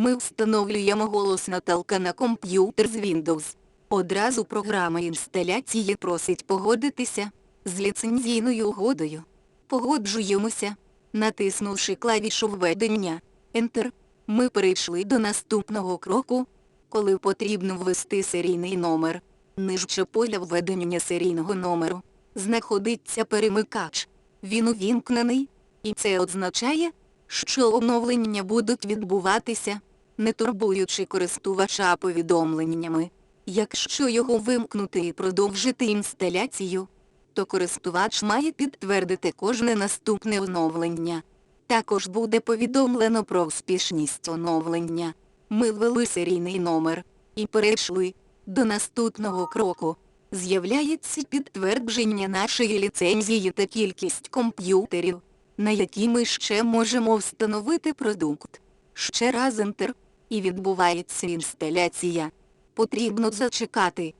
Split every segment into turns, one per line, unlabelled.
Ми встановлюємо голос Наталка на комп'ютер з Windows. Одразу програма інсталяції просить погодитися з ліцензійною угодою. Погоджуємося. Натиснувши клавішу введення Enter, ми перейшли до наступного кроку, коли потрібно ввести серійний номер. Нижче поля введення серійного номеру знаходиться перемикач. Він увімкнений, і це означає, що оновлення будуть відбуватися, не турбуючи користувача повідомленнями. Якщо його вимкнути і продовжити інсталяцію, то користувач має підтвердити кожне наступне оновлення. Також буде повідомлено про успішність оновлення. Ми ввели серійний номер і перейшли до наступного кроку. З'являється підтвердження нашої ліцензії та кількість комп'ютерів, на які ми ще можемо встановити продукт. Ще раз Enter, і відбувається інсталяція. Потрібно зачекати.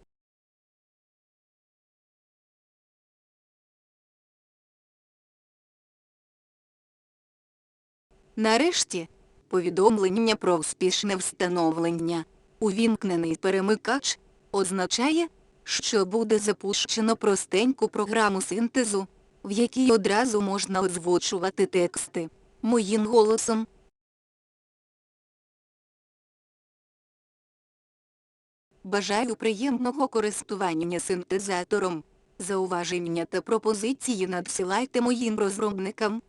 Нарешті, повідомлення про успішне встановлення. Увімкнений перемикач означає, що буде запущено простеньку програму синтезу, в якій одразу можна озвучувати тексти моїм голосом. Бажаю приємного користування синтезатором. Зауваження та пропозиції надсилайте моїм розробникам.